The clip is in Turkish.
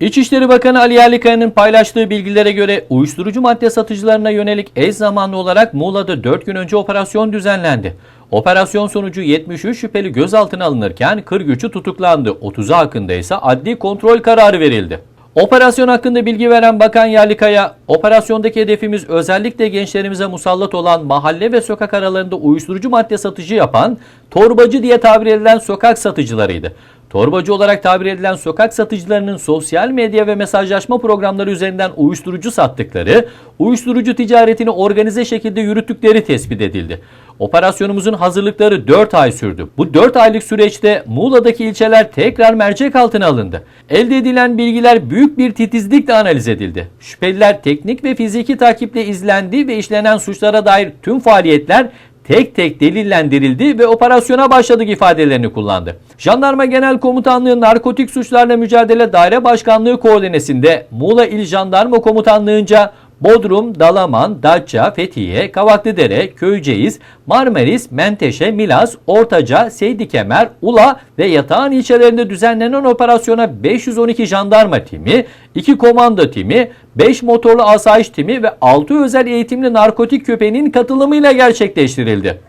İçişleri Bakanı Ali Yerlikaya'nın paylaştığı bilgilere göre uyuşturucu madde satıcılarına yönelik eş zamanlı olarak Muğla'da 4 gün önce operasyon düzenlendi. Operasyon sonucu 73 şüpheli gözaltına alınırken 43'ü tutuklandı. 30'u hakkında ise adli kontrol kararı verildi. Operasyon hakkında bilgi veren Bakan Yerlikaya, operasyondaki hedefimiz özellikle gençlerimize musallat olan mahalle ve sokak aralarında uyuşturucu madde satıcı yapan, torbacı diye tabir edilen sokak satıcılarıydı. Torbacı olarak tabir edilen sokak satıcılarının sosyal medya ve mesajlaşma programları üzerinden uyuşturucu sattıkları, uyuşturucu ticaretini organize şekilde yürüttükleri tespit edildi. Operasyonumuzun hazırlıkları 4 ay sürdü. Bu 4 aylık süreçte Muğla'daki ilçeler tekrar mercek altına alındı. Elde edilen bilgiler büyük bir titizlikle analiz edildi. Şüpheliler teknik ve fiziki takiple izlendi ve işlenen suçlara dair tüm faaliyetler tek tek delillendirildi ve operasyona başladık ifadelerini kullandı. Jandarma Genel Komutanlığı Narkotik Suçlarla Mücadele Daire Başkanlığı koordinesinde Muğla İl Jandarma Komutanlığı'nca Bodrum, Dalaman, Datça, Fethiye, Kavaklıdere, Köyceğiz, Marmaris, Menteşe, Milas, Ortaca, Seydikemer, Ula ve Yatağan ilçelerinde düzenlenen operasyona 512 jandarma timi, 2 komando timi, 5 motorlu asayiş timi ve 6 özel eğitimli narkotik köpeğinin katılımıyla gerçekleştirildi.